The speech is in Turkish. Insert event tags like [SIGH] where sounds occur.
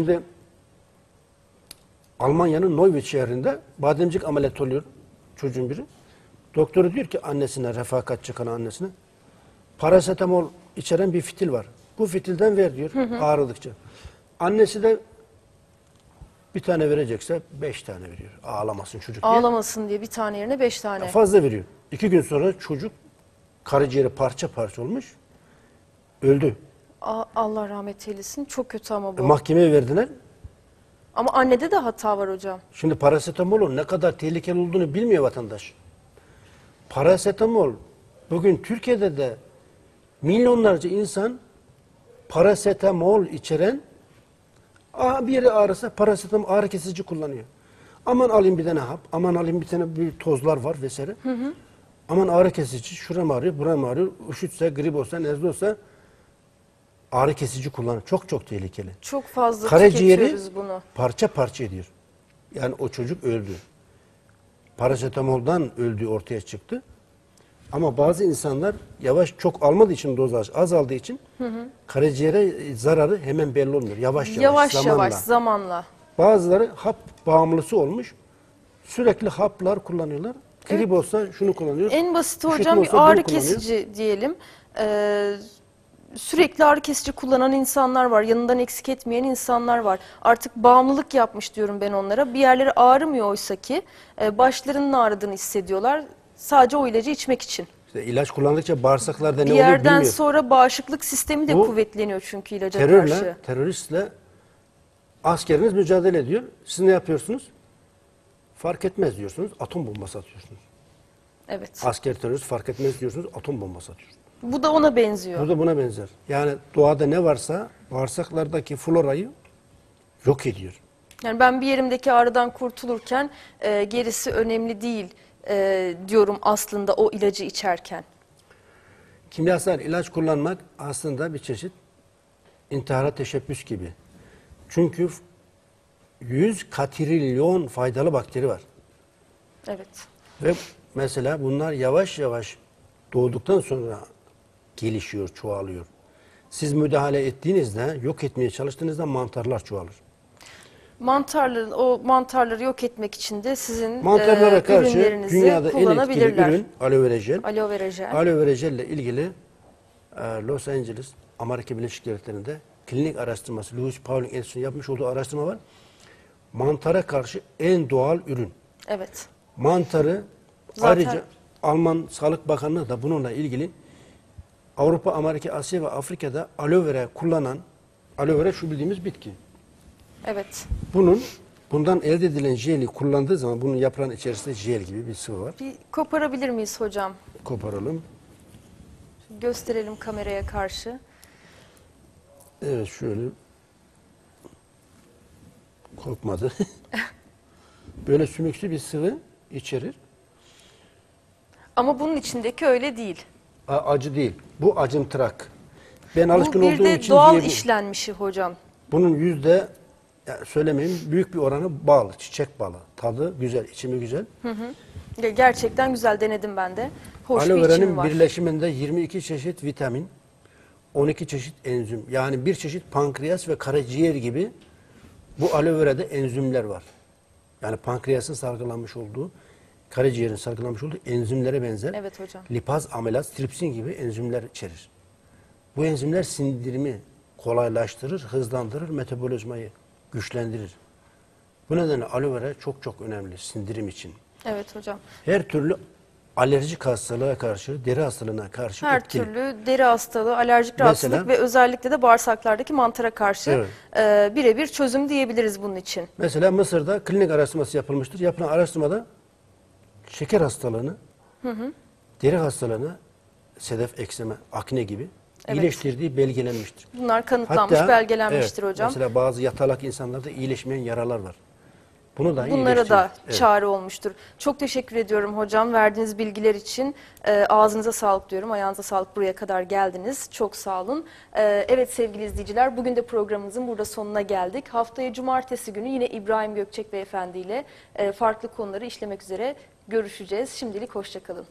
Şimdi Almanya'nın Neuwied şehrinde bademcik ameliyat oluyor çocuğun biri. Doktoru diyor ki annesine, refakat çıkan annesine, parasetamol içeren bir fitil var. Bu fitilden ver diyor ağrıdıkça. Annesi de bir tane verecekse beş tane veriyor. Ağlamasın çocuk diye. Ağlamasın diye bir tane yerine beş tane. Fazla veriyor. İki gün sonra çocuk karaciğeri parça parça olmuş. Öldü. A- Allah rahmet eylesin. Çok kötü ama E, bu. mahkemeye verdiler. ama annede de hata var hocam. Şimdi parasetamolun ne kadar tehlikeli olduğunu bilmiyor vatandaş. Parasetamol bugün Türkiye'de de milyonlarca insan parasetamol içeren bir yeri ağrısa parasetamol ağrı kesici kullanıyor. Aman alayım bir tane hap, aman alayım bir tane bir tozlar var vesaire. Aman ağrı kesici, şuram ağrıyor, buram ağrıyor, üşütse, grip olsa, nezle olsa ağrı kesici kullanıyor. Çok çok tehlikeli. Çok fazla Karaciğeri bunu. parça parça ediyor. Yani o çocuk öldü. Parasetamoldan öldüğü ortaya çıktı. Ama bazı insanlar yavaş çok almadığı için dozaj azaldığı için karaciğere zararı hemen belli olmuyor. Yavaş yavaş, Yavaş zamanla. yavaş zamanla. Bazıları hap bağımlısı olmuş. Sürekli haplar kullanıyorlar. Grip olsa şunu kullanıyor. En basit hocam bir ağrı kesici diyelim. Ee, sürekli ağrı kesici kullanan insanlar var. Yanından eksik etmeyen insanlar var. Artık bağımlılık yapmış diyorum ben onlara. Bir yerleri ağrımıyor oysa ki e, başlarının ağrıdığını hissediyorlar. Sadece o ilacı içmek için. İşte ilaç kullandıkça bağırsaklarda ne Bir olur yerden bilmiyor. sonra bağışıklık sistemi de Bu kuvvetleniyor çünkü ilaca terörle, karşı. teröristle askeriniz mücadele ediyor. Siz ne yapıyorsunuz? Fark etmez diyorsunuz. Atom bombası atıyorsunuz. Evet. Asker terörist fark etmez diyorsunuz. Atom bombası atıyorsunuz. Bu da ona benziyor. Bu da buna benzer. Yani doğada ne varsa bağırsaklardaki florayı yok ediyor. Yani ben bir yerimdeki ağrıdan kurtulurken e, gerisi önemli değil e, diyorum aslında o ilacı içerken. Kimyasal ilaç kullanmak aslında bir çeşit intihara teşebbüs gibi. Çünkü 100 katrilyon faydalı bakteri var. Evet. Ve mesela bunlar yavaş yavaş doğduktan sonra gelişiyor, çoğalıyor. Siz müdahale ettiğinizde, yok etmeye çalıştığınızda mantarlar çoğalır. Mantarların o mantarları yok etmek için de sizin Mantarlara e, karşı ürünlerinizi dünyada en etkili kullanabilirler. ürün aloe vera jel. Aloe vera jel. Aloe vera jel ile ilgili e, Los Angeles, Amerika Birleşik Devletleri'nde klinik araştırması, Louis Pauling Enstitüsü'nün yapmış olduğu araştırma var. Mantara karşı en doğal ürün. Evet. Mantarı Zaten- ayrıca Alman Sağlık Bakanlığı da bununla ilgili Avrupa, Amerika, Asya ve Afrika'da aloe vera kullanan, aloe vera şu bildiğimiz bitki. Evet. Bunun bundan elde edilen jeli kullandığı zaman bunun yaprağın içerisinde jel gibi bir sıvı var. Bir koparabilir miyiz hocam? Koparalım. Gösterelim kameraya karşı. Evet şöyle. Kopmadı. [LAUGHS] Böyle sümüksü bir sıvı içerir. Ama bunun içindeki öyle değil. A- acı değil. Bu acımtırak. Ben Bu alışkın bir olduğum de için doğal diyebilirim. işlenmişi hocam. Bunun yüzde ya söylemeyeyim büyük bir oranı bal, çiçek balı. Tadı güzel, içimi güzel. Ge- Gerçekten güzel denedim ben de. Hoş Aloe bir içimi vera'nın var. birleşiminde 22 çeşit vitamin, 12 çeşit enzim. Yani bir çeşit pankreas ve karaciğer gibi bu aloe vera'da enzimler var. Yani pankreasın salgılanmış olduğu, karaciğerin salgılanmış olduğu enzimlere benzer. Evet hocam. Lipaz, amilaz, tripsin gibi enzimler içerir. Bu enzimler sindirimi kolaylaştırır, hızlandırır, metabolizmayı güçlendirir. Bu nedenle aloe vera çok çok önemli sindirim için. Evet hocam. Her türlü alerjik hastalığa karşı, deri hastalığına karşı Her etkili. türlü deri hastalığı, alerjik Mesela- rahatsızlık ve özellikle de bağırsaklardaki mantara karşı Evet. e, birebir çözüm diyebiliriz bunun için. Mesela Mısır'da klinik araştırması yapılmıştır. Yapılan araştırmada şeker hastalığını, deri hastalığını, sedef ekseme, akne gibi Evet. iyileştirdiği belgelenmiştir. Bunlar kanıtlanmış, belgelenmiştir evet, hocam. Mesela bazı yatalak insanlarda iyileşmeyen yaralar var. Bunu da Bunlara da. Evet. çare olmuştur. Çok teşekkür ediyorum hocam verdiğiniz bilgiler için. E, ağzınıza sağlık diyorum. Ayağınıza sağlık buraya kadar geldiniz. Çok sağ olun. E, evet sevgili izleyiciler bugün de programımızın burada sonuna geldik. Haftaya cumartesi günü yine İbrahim Gökçek Beyefendi ile e, farklı konuları işlemek üzere görüşeceğiz. Şimdilik hoşçakalın.